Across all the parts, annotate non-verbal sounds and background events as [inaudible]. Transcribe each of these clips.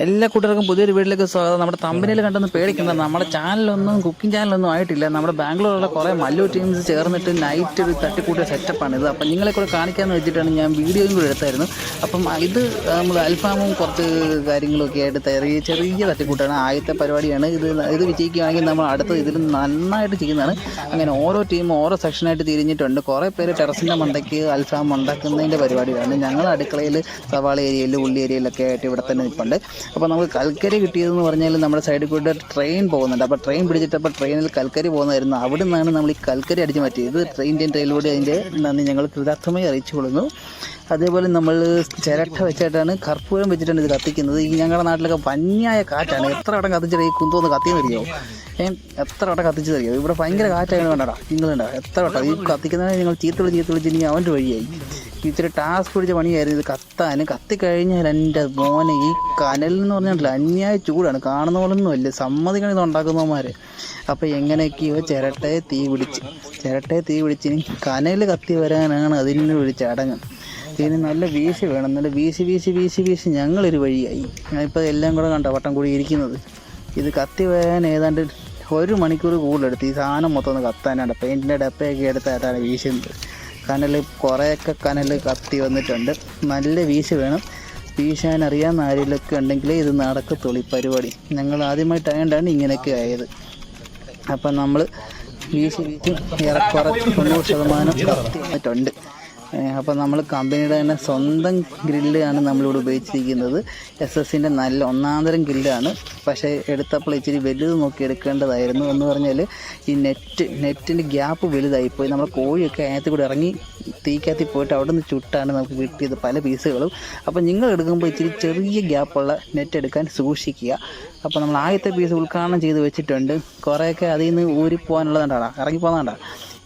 എല്ലാ കൂട്ടുകാർക്കും പുതിയൊരു വീട്ടിലേക്ക് സ്വാഗതം. നമ്മുടെ തമ്പനിയിൽ കണ്ടൊന്ന് പേടിക്കുന്നത് നമ്മുടെ ചാനലൊന്നും കുക്കിംഗ് ചാനലൊന്നും ആയിട്ടില്ല. നമ്മുടെ ബാംഗ്ലൂരിലുള്ള കുറേ മല്ലു ടീംസ് ചേർന്നിട്ട് നൈറ്റ് ഒരു തട്ടിക്കൂട്ടിയ സെറ്റപ്പാണ് ഇത്. അപ്പം നിങ്ങളെ കൂടെ കാണിക്കാമെന്ന് വെച്ചിട്ടാണ് ഞാൻ വീഡിയോയും കൂടെ എടുത്തായിരുന്നു. അപ്പം ഇത് നമ്മൾ അൽഫാമും കുറച്ച് കാര്യങ്ങളൊക്കെ ആയിട്ട് ചെറിയ ചെറിയ തട്ടിക്കൂട്ടാണ്. ആദ്യത്തെ പരിപാടിയാണ് ഇത്. ഇത് വിജയിക്കുകയാണെങ്കിൽ നമ്മൾ അടുത്ത ഇതിൽ നന്നായിട്ട് ചെയ്യുന്നതാണ്. അങ്ങനെ ഓരോ ടീമും ഓരോ സെക്ഷനായിട്ട് തിരിഞ്ഞിട്ടുണ്ട്. കുറേ പേര് ടെറസിന്റെ മണ്ടയ്ക്ക് അൽഫാം ഉണ്ടാക്കുന്നതിന്റെ പരിപാടിയാണ് ഞങ്ങൾ അടുക്കളയിൽ സവാള ഏരിയയിൽ ഉള്ളി ഏരിയയിലൊക്കെ ആയിട്ട് ഇവിടെ തന്നെ നിൽപ്പുണ്ട്. അപ്പോൾ നമുക്ക് കൽക്കരി കിട്ടിയതെന്ന് പറഞ്ഞാൽ നമ്മുടെ സൈഡിൽ കൂടെ ട്രെയിൻ പോകുന്നുണ്ട്. അപ്പോൾ ട്രെയിൻ പിടിച്ചിട്ടപ്പോൾ ട്രെയിനിൽ കൽക്കരി പോകുന്നതായിരുന്നു. അവിടെ നിന്നാണ് നമ്മൾ ഈ കൽക്കരി അടിച്ച് മാറ്റിയത്. ഇന്ത്യൻ റെയിൽവേയുടെ അതിന്റെ നന്ദി ഞങ്ങൾ കൃതാർത്ഥമായി അറിയിച്ചു കൊള്ളുന്നു അതേപോലെ നമ്മൾ ചിരട്ട വെച്ചിട്ടാണ് കർപ്പൂരം വെച്ചിട്ടാണ് ഇത് കത്തിക്കുന്നത്. ഈ ഞങ്ങളുടെ നാട്ടിലൊക്കെ പഞ്ഞായ കാറ്റാണ്. എത്ര വട്ടം കത്തിച്ചിട്ട് ഈ കുന്തോന്ന് കത്തിയെന്നറിയോ ഏഹ് എത്ര വട്ടം കത്തിച്ചു തരിയോ ഇവിടെ ഭയങ്കര കാറ്റാണ് വേണ്ടടാ നിങ്ങളുണ്ടോ എത്ര വട്ടം? ഈ കത്തിക്കുന്നതിനെ നിങ്ങൾ ചീത്തുള്ളി ചീത്തുള്ളി ഇനി അവന്റെ വഴിയായി. ഇത്തിരി ടാസ്ക് പിടിച്ച പണിയായിരുന്നു ഇത് കത്താൻ. കത്തിക്കഴിഞ്ഞാൽ എന്റെ മോനെ ഈ കനൽ എന്ന് പറഞ്ഞിട്ടില്ല. അന്യായ ചൂടാണ്. കാണുന്ന പോലൊന്നും അല്ല. സമ്മതിക്കണം ഇത് ഉണ്ടാക്കുന്നവന്മാർ അപ്പോൾ എങ്ങനെയൊക്കെയോ ചിരട്ടയെ തീ പിടിച്ച് ചിരട്ടയെ തീ പിടിച്ച് ഇനി കനയിൽ കത്തി വരാനാണ് അതിന്റെ ഒരു ചടങ്ങ്. ഇതിന് നല്ല വീശി വേണം. നല്ല വീശി വീശി വീശി വീശി ഞങ്ങളൊരു വഴിയായി. ഇപ്പോൾ എല്ലാം കൂടെ കണ്ട? വട്ടം കൂടി ഇരിക്കുന്നത്. ഇത് കത്തി വരാൻ ഏതാണ്ട് ഒരു മണിക്കൂർ കൂടുതലെടുത്ത്. ഈ സാധനം മൊത്തം ഒന്ന് കത്താനാണ്. പെയിന്റിന്റെ ഡപ്പയൊക്കെ എടുത്തായിട്ടാണ് വീശുന്നത്. കനൽ കുറേയൊക്കെ കനൽ കത്തി വന്നിട്ടുണ്ട്. നല്ല വീശ് വേണം. വീശാൻ അറിയാൻ ആരെങ്കിലൊക്കെ ഉണ്ടെങ്കിലേ ഇത് നടക്കത്തുള്ളൂ ഈ പരിപാടി. ഞങ്ങൾ ആദ്യമായിട്ടായതുകൊണ്ടാണ് ഇങ്ങനെയൊക്കെ ആയത്. അപ്പം നമ്മൾ ഈ വീശി ഏറെക്കുറെ തൊണ്ണൂറ് ശതമാനം വന്നിട്ടുണ്ട് അപ്പോൾ നമ്മൾ കമ്പനിയുടെ തന്നെ സ്വന്തം ഗ്രില്ലാണ് നമ്മളിവിടെ ഉപയോഗിച്ചിരിക്കുന്നത്. എസ് എസിന്റെ നല്ല ഒന്നാന്തരം ഗ്രില്ലാണ്. പക്ഷേ എടുത്തപ്പോൾ ഇച്ചിരി വലുത് നോക്കി എടുക്കേണ്ടതായിരുന്നു എന്ന് പറഞ്ഞാൽ ഈ നെറ്റ് നെറ്റിന്റെ ഗ്യാപ്പ് വലുതായിപ്പോയി. നമ്മൾ കോഴിയൊക്കെ അതിനകത്ത് കൂടി ഇറങ്ങി തീക്കകത്തിൽ പോയിട്ട് അവിടെ നിന്ന് ചുട്ടാണ് നമുക്ക് കിട്ടിയത് പല പീസുകളും. അപ്പോൾ നിങ്ങൾ എടുക്കുമ്പോൾ ഇച്ചിരി ചെറിയ ഗ്യാപ്പുള്ള നെറ്റ് എടുക്കാൻ സൂക്ഷിക്കുക. അപ്പോൾ നമ്മൾ ആദ്യത്തെ പീസ് ഉദ്ഘാടനം ചെയ്ത് വെച്ചിട്ടുണ്ട്. കുറേയൊക്കെ അതിൽ നിന്ന് ഇറങ്ങി ഇറങ്ങിപ്പോകുന്നതാണ്ടാ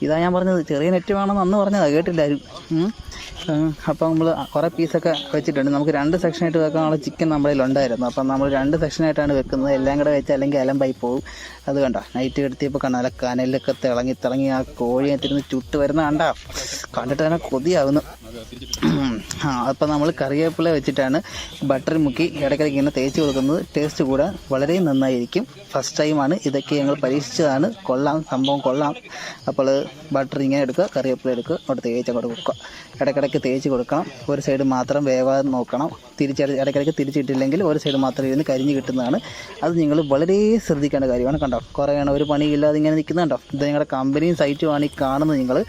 ഇതാ ഞാൻ പറഞ്ഞത് ചെറിയ നെറ്റ് വേണമെന്ന് അന്ന് പറഞ്ഞതാണ് കേട്ടില്ലാരും. അപ്പോൾ നമ്മൾ കുറേ പീസൊക്കെ വെച്ചിട്ടുണ്ട്. നമുക്ക് രണ്ട് സെക്ഷനായിട്ട് വെക്കാനുള്ള ചിക്കൻ നമ്മുടെ ഉണ്ടായിരുന്നു. അപ്പം നമ്മൾ രണ്ട് സെക്ഷനായിട്ടാണ് വെക്കുന്നത്. എല്ലാം കൂടെ വെച്ചാൽ അല്ലെങ്കിൽ അലമ്പായി പോകും അത് കണ്ടോ? നൈറ്റ് കിടത്തിയപ്പോൾ കണ്ട? നല്ല കനലൊക്കെ തിളങ്ങി തിളങ്ങി ആ കോഴിയെ തിരുന്ന് ചുട്ട് വരുന്ന കണ്ട? കണ്ടിട്ട് തന്നെ കൊതിയാവുന്നു. [clears throat] അപ്പം നമ്മൾ കറിവേപ്പില വെച്ചിട്ടാണ് ബട്ടർ മുക്കി ഇടയ്ക്കിടയ്ക്ക് ഇങ്ങനെ തേച്ച് കൊടുക്കുന്നത്. ടേസ്റ്റ് കൂടാൻ വളരെ നന്നായിരിക്കും. ഫസ്റ്റ് ടൈമാണ് ഇതൊക്കെ ഞങ്ങൾ പരീക്ഷിച്ചതാണ്. കൊള്ളാം. സംഭവം കൊള്ളാം. അപ്പോൾ ബട്ടർ ഇങ്ങനെ എടുക്കുക കറിവേപ്പില എടുക്കുക അവിടെ തേച്ച് അങ്ങോട്ട് കൊടുക്കുക. ഇടയ്ക്കിടയ്ക്ക് തേച്ച് കൊടുക്കണം. ഒരു സൈഡ് മാത്രം വേവാതെ നോക്കണം. തിരിച്ച് ഇടയ്ക്കിടയ്ക്ക് തിരിച്ചിട്ടില്ലെങ്കിൽ ഒരു സൈഡ് മാത്രം ഇരുന്ന് കരിഞ്ഞ് കിട്ടുന്നതാണ്. അത് നിങ്ങൾ വളരെ ശ്രദ്ധിക്കേണ്ട കാര്യമാണ്. കണ്ടോ? കുറേ ആണ് ഒരു പണിയില്ലാതെ ഇങ്ങനെ നിൽക്കുന്നുണ്ടോ? ഇത് നിങ്ങളുടെ കമ്പനിയും സൈറ്റുമാണ് ഈ കാണുന്നത് നിങ്ങൾ.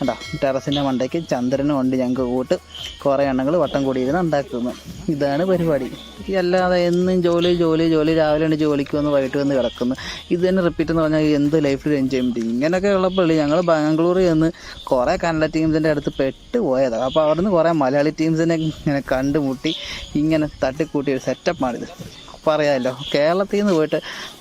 കണ്ടോ? ടെറസിന്റെ മണ്ടയ്ക്ക് ചന്ദ്രനും ഉണ്ട്. ഞങ്ങൾക്ക് കൂട്ട് കുറേ എണ്ണങ്ങൾ വട്ടം കൂടി ഇതിന് ഉണ്ടാക്കുന്നു ഇതാണ് പരിപാടി. അല്ലാതെ എന്നും ജോലി ജോലി ജോലി രാവിലെ ഉണ്ട് ജോലിക്ക് വന്ന് വൈകിട്ട് വന്ന് കിടക്കുന്നു. ഇത് തന്നെ റിപ്പീറ്റ് എന്ന് പറഞ്ഞാൽ എന്ത് ലൈഫിൽ എൻജോയ്മെന്റ് ഇങ്ങനെയൊക്കെ ഉള്ളപ്പോൾ ഞങ്ങൾ ബാംഗ്ലൂരിൽ നിന്ന് കുറേ കന്നഡ ടീംസിന്റെ അടുത്ത് പെട്ട് പോയതാണ് അപ്പോൾ അവിടെ നിന്ന് കുറേ മലയാളി ടീംസിനെ ഇങ്ങനെ കണ്ടുമുട്ടി ഇങ്ങനെ തട്ടിക്കൂട്ടിയ ഒരു സെറ്റപ്പാണിത് പറയാമല്ലോ കേരളത്തിൽ നിന്ന് പോയിട്ട്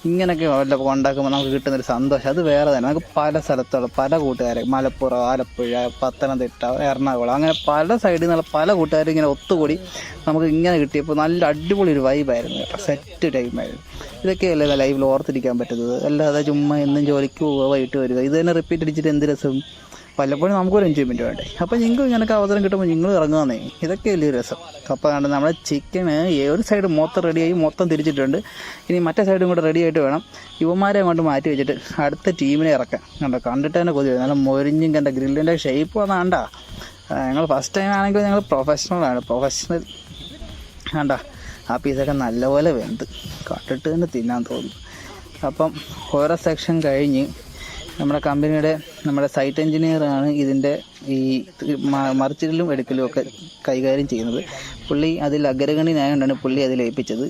ഇങ്ങനെയൊക്കെ വല്ല ഉണ്ടാക്കുമ്പോൾ നമുക്ക് കിട്ടുന്നൊരു സന്തോഷം. അത് വേറെ തന്നെ. നമുക്ക് പല സ്ഥലത്തുള്ള പല കൂട്ടുകാരെ മലപ്പുറം ആലപ്പുഴ പത്തനംതിട്ട എറണാകുളം അങ്ങനെ പല സൈഡിൽ നിന്നുള്ള പല കൂട്ടുകാരും ഇങ്ങനെ ഒത്തുകൂടി നമുക്ക് ഇങ്ങനെ കിട്ടിയപ്പോൾ നല്ല അടിപൊളി ഒരു വൈബായിരുന്നു സെറ്റ് ടൈമായിരുന്നു ഇതൊക്കെയല്ലേ ലൈവിൽ ഓർത്തിരിക്കാൻ പറ്റുന്നത്? അല്ലാതെ ചുമ്മാ എന്നും ജോലിക്ക് പോവുക വൈകിട്ട് വരിക ഇത് തന്നെ റിപ്പീറ്റ് അടിച്ചിട്ട് എന്ത് രസം? പലപ്പോഴും നമുക്കൊരു എൻജോയ്മെന്റ് വേണ്ടേ? അപ്പോൾ നിങ്ങൾക്ക് ഇങ്ങനൊക്കെ അവസരം കിട്ടുമ്പോൾ നിങ്ങൾ ഇറങ്ങുന്നേ ഇതൊക്കെ വലിയ രസം. അപ്പോൾ കണ്ട് നമ്മുടെ ചിക്കന് ഒരു സൈഡ് മൊത്തം റെഡിയായി മൊത്തം തിരിച്ചിട്ടുണ്ട്. ഇനി മറ്റേ സൈഡും കൂടെ റെഡി ആയിട്ട് വേണം. യുവമാരെ അങ്ങോട്ട് മാറ്റി വെച്ചിട്ട് അടുത്ത ടീമിനെ ഇറക്കാം കണ്ടോ കണ്ടിട്ട് തന്നെ കൊതി. നല്ല മൊരിഞ്ഞും കണ്ട ഗ്രില്ലിന്റെ ഷേപ്പ് വന്നാണ്ടാ ഞങ്ങൾ ഫസ്റ്റ് ടൈം ആണെങ്കിൽ ഞങ്ങൾ പ്രൊഫഷണലാണ് പ്രൊഫഷണൽ വേണ്ട ആ പീസൊക്കെ നല്ലപോലെ വെന്ത്. കണ്ടിട്ട് തന്നെ തിന്നാൻ തോന്നുന്നു അപ്പം ഓരോ സെക്ഷൻ കഴിഞ്ഞ് നമ്മുടെ കമ്പനിയുടെ നമ്മുടെ സൈറ്റ് എഞ്ചിനീയറാണ് ഇതിന്റെ ഈ മറിച്ചിലും എടുക്കലും ഒക്കെ കൈകാര്യം ചെയ്യുന്നത്. പുള്ളി അതിൽ അഗ്രഗണ്യനായതുകൊണ്ടാണ് പുള്ളി അതിൽ ഏൽപ്പിച്ചത്.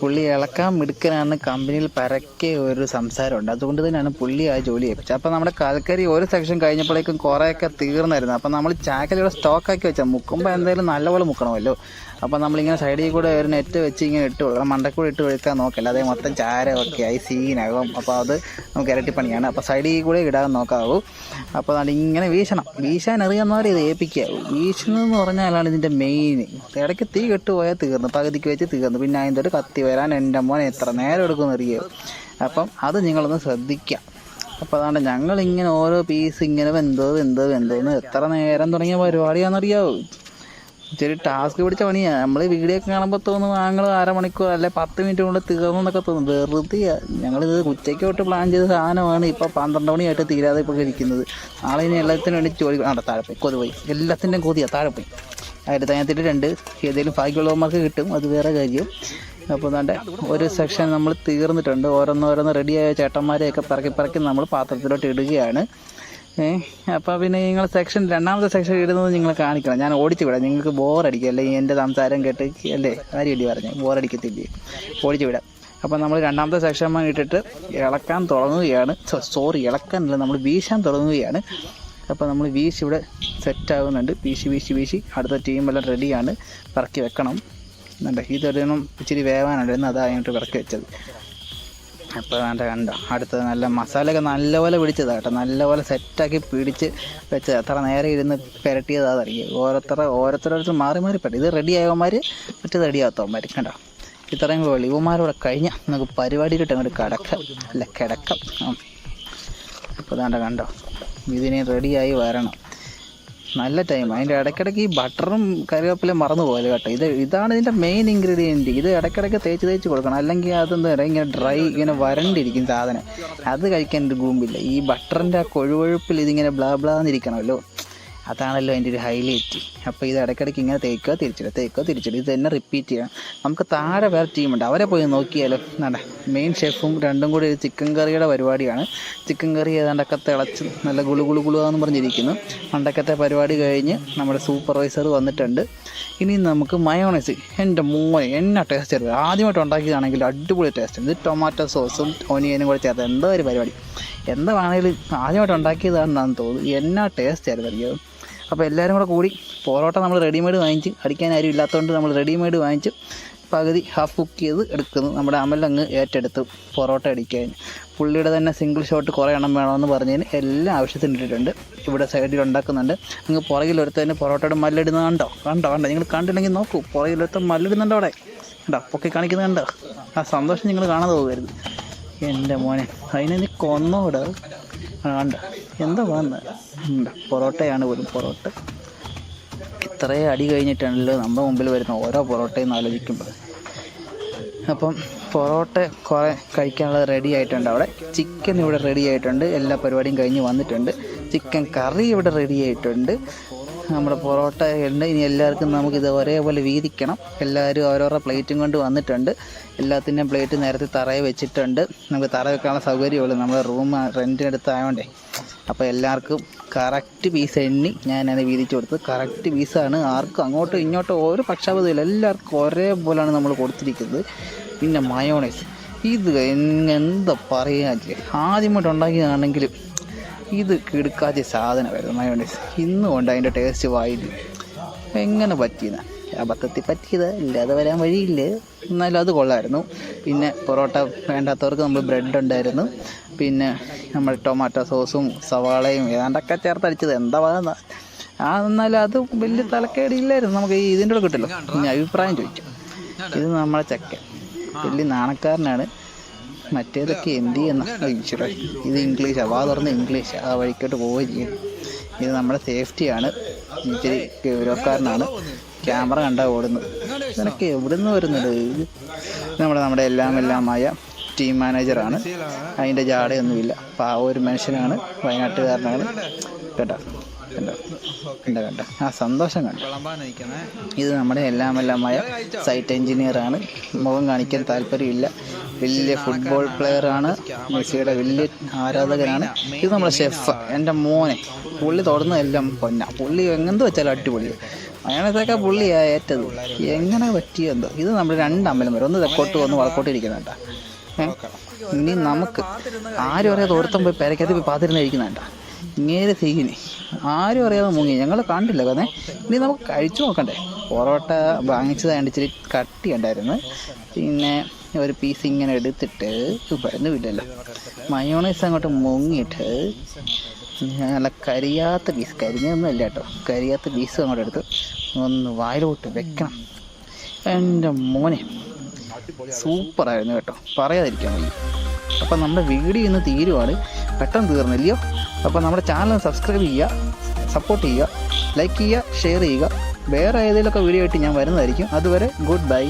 പുള്ളി ഇളക്കാൻ മിടുക്കനാണ് കമ്പനിയിൽ പരക്കെ ഒരു സംസാരമുണ്ട്. അതുകൊണ്ട് തന്നെയാണ് പുള്ളി ആ ജോലി ഏൽപ്പിച്ചത്. അപ്പോൾ നമ്മുടെ കൽക്കരി ഒരു സെക്ഷൻ കഴിഞ്ഞപ്പോഴേക്കും കുറേയൊക്കെ തീർന്നായിരുന്നു. അപ്പോൾ നമ്മൾ ചാക്കലിവിടെ സ്റ്റോക്കാക്കി വെച്ചാൽ മുക്കുമ്പോൾ എന്തായാലും നല്ലപോലെ മുക്കണമല്ലോ. അപ്പോൾ നമ്മളിങ്ങനെ സൈഡിൽ കൂടെ ഒരു നെറ്റ് വെച്ച് ഇങ്ങനെ ഇട്ട് കൊടുക്കണം. മണ്ടക്കൂടെ ഇട്ട് വെക്കാൻ നോക്കില്ല. അതേ മൊത്തം ചാരമൊക്കെ ആയി സീനാകും. അപ്പോൾ അത് നമുക്ക് ഇരട്ടി പണിയാണ് അപ്പോൾ സൈഡിൽ കൂടെ ഇടാൻ നോക്കാവൂ. അപ്പോൾ അത് ഇങ്ങനെ വീശണം. വീശാൻ അറിയാവുന്നവരെ ഇത് ഏൽപ്പിക്കാവൂ വീശുന്നതെന്ന് പറഞ്ഞാലാണ് ഇതിന്റെ മെയിൻ ഇടയ്ക്ക് തീ കെട്ടുപോയാൽ തീർന്നു. പകുതിക്ക് വെച്ച് തീർന്നു. പിന്നെ അതിന്റെ ഒരു കത്തി വരാൻ എന്റെ മോൻ എത്ര നേരം എടുക്കുമെന്ന് എന്നറിയാവും അപ്പം അത് നിങ്ങളൊന്ന് ശ്രദ്ധിക്കുക. അപ്പോൾ അതാണ് ഞങ്ങളിങ്ങനെ ഓരോ പീസ് ഇങ്ങനെ വെന്തോ വെന്തോ വെന്തോ എന്ന് എത്ര നേരം തുടങ്ങിയ പരിപാടിയാണെന്നറിയാവോ. ഇച്ചിരി ടാസ്ക് പിടിച്ച പണിയാ. നമ്മൾ വീഡിയോ ഒക്കെ കാണുമ്പോൾ തോന്നും ഞങ്ങൾ അരമണിക്കൂർ അല്ലെ പത്ത് മിനിറ്റ് കൊണ്ട് തീർന്നു എന്നൊക്കെ തോന്നും. വെറുതെ ഞങ്ങളിത് ഉച്ചയ്ക്ക് തൊട്ട് പ്ലാൻ ചെയ്ത സാധനമാണ് ഇപ്പോൾ പന്ത്രണ്ട് മണിയായിട്ട് തീരാതെ ഇപ്പോൾ ഇരിക്കുന്നത്. നാളെ ഇനി എല്ലാത്തിനും വേണ്ടി ജോലി ആ താഴെ പോയി. കൊതുപോയി എല്ലാത്തിന്റെയും കൊതിയാ താഴെ പോയി ആയിരത്തി അഞ്ഞൂറ്റി രണ്ട് ഏതെങ്കിലും ഭാഗ്യമുള്ളവന്മാർക്ക് കിട്ടും. അത് വേറെ കാര്യം. അപ്പോൾ തന്നെ ഒരു സെക്ഷൻ നമ്മൾ തീർന്നിട്ടുണ്ട്. ഓരോന്നോരോന്ന് റെഡിയായ ചേട്ടന്മാരെയൊക്കെ പറക്കി പറക്കി നമ്മൾ പാത്രത്തിലോട്ട് ഇടുകയാണ്. ഏഹ് അപ്പോൾ പിന്നെ നിങ്ങൾ സെക്ഷൻ രണ്ടാമത്തെ സെക്ഷൻ ഇടുന്നത് നിങ്ങൾ കാണിക്കണം. ഞാൻ ഓടിച്ചു വിടാം. നിങ്ങൾക്ക് ബോറടിക്കും അല്ലെങ്കിൽ എന്റെ സംസാരം കേട്ട് അല്ലേ കാര്യമല്ലേ പറഞ്ഞു. ബോറടിക്കത്തില്ലേ ഓടിച്ചു വിടാം. അപ്പോൾ നമ്മൾ രണ്ടാമത്തെ സെക്ഷൻ ഇട്ടിട്ട് ഇളക്കാൻ തുടങ്ങുകയാണ്. സോറി ഇളക്കാനല്ല നമ്മൾ വീശാൻ തുടങ്ങുകയാണ്. അപ്പോൾ നമ്മൾ വീശി ഇവിടെ സെറ്റ് ആകുന്നുണ്ട് വീശി വീശി വീശി. അടുത്ത ടീം എല്ലാം റെഡിയാണ് പറക്കി വെക്കണം. എന്നുണ്ട് ഇതൊരെണ്ണം ഇച്ചിരി വേവാനുണ്ടായിരുന്നു പിറക്കി പറക്കി വെച്ചത്. അപ്പോൾ വേണ്ട കണ്ട? അടുത്തത് നല്ല മസാലയൊക്കെ നല്ലപോലെ പിടിച്ചതാണ് കേട്ടോ. നല്ലപോലെ സെറ്റാക്കി പിടിച്ച് വെച്ച് എത്ര നേരം ഇരുന്ന് പുരട്ടിയതാണെന്നറിയാം? ഓരോരുത്തർ ഓരോരുത്തരോരുത്തർ മാറി മാറി പെട്ടി ഇത് റെഡി ആയവന്മാർ മറ്റേത് റെഡി ആകത്തവന്മാർ കണ്ടോ? ഇത്രയും കൂടെ ഇവന്മാരോടെ കഴിഞ്ഞ നമുക്ക് പരിപാടിയിലിട്ട് അങ്ങോട്ട് കിടക്കാം. അല്ല കിടക്കാം. അപ്പോൾ വേണ്ട കണ്ടോ? ഇതിനെ റെഡിയായി വരണം. നല്ല ടൈം അതിന്റെ ഇടയ്ക്കിടയ്ക്ക് ഈ ബട്ടറും കറിവേപ്പിലയും മറന്നു പോകൽ കേട്ടോ. ഇത് ഇതാണ് ഇതിന്റെ മെയിൻ ഇൻഗ്രീഡിയന്റ് ഇത് ഇടയ്ക്കിടയ്ക്ക് തേച്ച് തേച്ച് കൊടുക്കണം. അല്ലെങ്കിൽ അതെന്താ പറയുക ഇങ്ങനെ ഡ്രൈ ഇങ്ങനെ വരണ്ടിരിക്കും സാധനം. അത് കഴിക്കാൻ ഒരു ഗൂമ്പില്ല. ഈ ബട്ടറിന്റെ ആ കൊഴുവഴുപ്പിൽ ഇതിങ്ങനെ ബ്ലാ ബ്ലാന്നിരിക്കണമല്ലോ അതാണല്ലോ അതിന്റെ ഒരു ഹൈലൈറ്റ് അപ്പോൾ ഇത് ഇടയ്ക്കിടയ്ക്ക് ഇങ്ങനെ തേക്കുക തിരിച്ചിടുക തേക്കുക തിരിച്ചിടുക. ഇത് തന്നെ റിപ്പീറ്റ് ചെയ്യാം നമുക്ക് താഴെ വേറെ ടീമുണ്ട് അവരെ പോയി നോക്കിയാലോ? നട. മെയിൻ ഷെഫും രണ്ടും കൂടി ഒരു ചിക്കൻ കറിയുടെ പരിപാടിയാണ്. ചിക്കൻ കറി ഏതാണ്ടൊക്കെ തിളച്ച് നല്ല ഗുളു ഗുളു ഗുളുവാന്ന് പറഞ്ഞിരിക്കുന്നു. പണ്ടക്കത്തെ പരിപാടി കഴിഞ്ഞ് നമ്മുടെ സൂപ്പർവൈസർ വന്നിട്ടുണ്ട്. ഇനി നമുക്ക് മയോണൈസ് എന്റെ മോനെ എന്നാ ടേസ്റ്റ് ചെയ്തത് ആദ്യമായിട്ട് ഉണ്ടാക്കിയതാണെങ്കിൽ അടിപൊളി ടേസ്റ്റ് ഇത് ടൊമാറ്റോ സോസും ഓനിയനും കൂടെ ചേർത്ത് എന്താ ഒരു പരിപാടി. എന്താണെങ്കിലും ആദ്യമായിട്ട് ഉണ്ടാക്കിയതാണെന്നാണ് തോന്നുന്നു എന്നാ ടേസ്റ്റ് ആയിരുന്നു അപ്പോൾ എല്ലാവരും കൂടെ കൂടി പൊറോട്ട നമ്മൾ റെഡിമെയ്ഡ് വാങ്ങിച്ച് അടിക്കാൻ ആരും ഇല്ലാത്തതുകൊണ്ട് നമ്മൾ റെഡിമെയ്ഡ് വാങ്ങിച്ച് പകുതി ഹാഫ് കുക്ക് ചെയ്ത് എടുക്കുന്നു. നമ്മുടെ അമലങ്ങ് ഏറ്റെടുത്ത് പൊറോട്ട അടിക്കാൻ. പുള്ളിയുടെ തന്നെ സിംഗിൾ ഷോട്ട് കുറേ എണ്ണം വേണമെന്ന് പറഞ്ഞതിന് എല്ലാ ആവശ്യത്തിനും ഇട്ടിട്ടുണ്ട്. ഇവിടെ സൈഡിൽ ഉണ്ടാക്കുന്നുണ്ട്. നിങ്ങൾ പുറകിലൊരുത്തന്നെ പൊറോട്ടയുടെ മല്ലിടുന്നത് കണ്ടോ കണ്ടോ? കണ്ടോ നിങ്ങൾ കണ്ടില്ലെങ്കിൽ നോക്കൂ. പുറകിലൊരുത്ത മല്ലിടുന്നുണ്ടോ അവിടെ? കണ്ടോ? പൊക്കി കാണിക്കുന്നത് കണ്ടോ? ആ സന്തോഷം നിങ്ങൾ കാണാതെ പോകരുത്. എന്റെ മോനെ അതിനെ നീ കൊന്നോട്. കണ്ട? എന്താ വന്ന്? പൊറോട്ടയാണ് പോലും പൊറോട്ട. ഇത്രയും അടി കഴിഞ്ഞിട്ടാണല്ലോ നമ്മുടെ മുമ്പിൽ വരുന്ന ഓരോ പൊറോട്ടയും ആലോചിക്കുമ്പോൾ അപ്പം പൊറോട്ട കുറേ കഴിക്കാനുള്ളത് റെഡി ആയിട്ടുണ്ട് അവിടെ. ചിക്കൻ ഇവിടെ റെഡി ആയിട്ടുണ്ട്. എല്ലാ പരിപാടിയും കഴിഞ്ഞ് വന്നിട്ടുണ്ട്. ചിക്കൻ കറി ഇവിടെ റെഡി ആയിട്ടുണ്ട്. നമ്മുടെ പൊറോട്ട ഉണ്ട്. ഇനി എല്ലാവർക്കും നമുക്ക് ഇത് ഒരേപോലെ വീതിക്കണം. എല്ലാവരും ഓരോരോ പ്ലേറ്റും കൊണ്ട് വന്നിട്ടുണ്ട്. എല്ലാത്തിന്റെയും പ്ലേറ്റ് നേരത്തെ തറയെ വെച്ചിട്ടുണ്ട്. നമുക്ക് തറ വെക്കാനുള്ള സൗകര്യമുള്ളൂ. നമ്മുടെ റൂം റെന്റിനെടുത്തായോണ്ടേ അപ്പോൾ എല്ലാവർക്കും കറക്റ്റ് പീസ് എണ്ണി ഞാൻ ഞാനത് വീതിച്ച് കൊടുത്തത്. കറക്റ്റ് പീസാണ് ആർക്കും അങ്ങോട്ടും ഇങ്ങോട്ടും ഒരു പക്ഷാപതമില്ല എല്ലാവർക്കും ഒരേപോലെയാണ് നമ്മൾ കൊടുത്തിരിക്കുന്നത്. പിന്നെ മയോണൈസ് ഇത് എന്താ പറയുക ആദ്യമായിട്ട് ഉണ്ടാക്കിയതാണെങ്കിലും ഇത് കിടക്കാത്ത സാധനമായിരുന്നു മയോണൈസ് ഇന്നും ഉണ്ട് അതിന്റെ ടേസ്റ്റ് വായിൽ എങ്ങനെ പറ്റിയെന്ന്? അബദ്ധത്തിൽ പറ്റിയത് ഇല്ലാതെ വരാൻ വഴിയില്ല. എന്നാലും അത് കൊള്ളായിരുന്നു. പിന്നെ പൊറോട്ട വേണ്ടാത്തവർക്ക് നമ്മൾ ബ്രെഡ് ഉണ്ടായിരുന്നു. പിന്നെ നമ്മൾ ടൊമാറ്റോ സോസും സവാളയും ഏതാണ്ടൊക്കെ ചേർത്തടിച്ചത് എന്താ ആ എന്നാലും അത് വലിയ തലക്കേടിയില്ലായിരുന്നു നമുക്ക് ഈ ഇതിന്റെ കൂടെ കിട്ടില്ല. ഇനി അഭിപ്രായം ചോദിച്ചു. ഇത് നമ്മളെ ചക്കൻ. വലിയ നാണക്കാരനാണ്. മറ്റേതൊക്കെ എന്ത് ചെയ്യുന്ന ഇത് ഇംഗ്ലീഷ് വാ തുറന്ന് ഇംഗ്ലീഷ്. ആ വഴിക്കോട്ട് പോവുകയും ചെയ്യും. ഇത് നമ്മുടെ സേഫ്റ്റിയാണ്. ഇച്ചിരി ഗൗരവക്കാരനാണ്. ക്യാമറ കണ്ട ഓടുന്നത് നിനക്ക് എവിടെ നിന്ന് വരുന്നത് നമ്മുടെ നമ്മുടെ എല്ലാം എല്ലാമായ ടീം മാനേജറാണ് അതിന്റെ ജാടയൊന്നുമില്ല. ആ ഒരു മനുഷ്യനാണ് വയനാട്ടുകാരനാണ്. കേട്ടോ കണ്ടോ? കണ്ടോ ആ സന്തോഷം കണ്ടു? ഇത് നമ്മുടെ എല്ലാം എല്ലാമായ സൈറ്റ് എഞ്ചിനീയറാണ് മുഖം കാണിക്കാൻ താല്പര്യമില്ല. വലിയ ഫുട്ബോൾ പ്ലെയർ ആണ്. മെസ്സിയുടെ വലിയ ആരാധകനാണ്. ഇത് നമ്മുടെ ഷെഫ് എന്റെ മോനെ. പുള്ളി തുടർന്നതെല്ലാം പൊന്ന. പുള്ളി എങ്ങനെ വെച്ചാലും അടിപൊളി അങ്ങനത്തെയൊക്കെ പുള്ളിയാ ഏറ്റത്. എങ്ങനെ പറ്റിയെന്തോ ഇത് നമ്മൾ രണ്ട് അമ്പലം വരും. ഒന്ന് തെക്കോട്ട് ഒന്ന് വടക്കോട്ട് ഇരിക്കുന്നുണ്ട ഇനി നമുക്ക് ആരും അറിയാതെ ഓർത്തം പോയി പെരക്കകത്ത് പോയി പാത്തിരുന്നിരിക്കുന്നുണ്ട ഇങ്ങനെ തീയിനി ആരും അറിയാതെ മുങ്ങി. ഞങ്ങൾ കണ്ടില്ല കഥേ ഇനി നമുക്ക് കഴിച്ചു നോക്കണ്ടേ. പൊറോട്ട വാങ്ങിച്ചത് ഇച്ചിരി കട്ടി ഉണ്ടായിരുന്നു പിന്നെ ഒരു പീസ് ഇങ്ങനെ എടുത്തിട്ട് വരുന്നില്ലല്ലോ മയോണൈസ് അങ്ങോട്ട് മുങ്ങിയിട്ട് നല്ല കരിയാത്ത പീസ് കരിഞ്ഞൊന്നും ഇല്ല കേട്ടോ. കരിയാത്ത പീസ് അങ്ങോട്ട് എടുത്ത് ഒന്ന് വായിലോട്ട് വെക്കണം. എന്റെ മോനെ സൂപ്പറായിരുന്നു കേട്ടോ. പറയാതിരിക്കാൻ വയ്യ. അപ്പം നമ്മുടെ വീഡിയോ ഇന്ന് തീരുവാണ്. പെട്ടെന്ന് തീർന്നില്ലയോ? അപ്പോൾ നമ്മുടെ ചാനൽ സബ്സ്ക്രൈബ് ചെയ്യുക സപ്പോർട്ട് ചെയ്യുക ലൈക്ക് ചെയ്യുക ഷെയർ ചെയ്യുക. വേറെ ഏതെങ്കിലുമൊക്കെ വീഡിയോ ആയിട്ട് ഞാൻ വരുന്നതായിരിക്കും. അതുവരെ ഗുഡ് ബൈ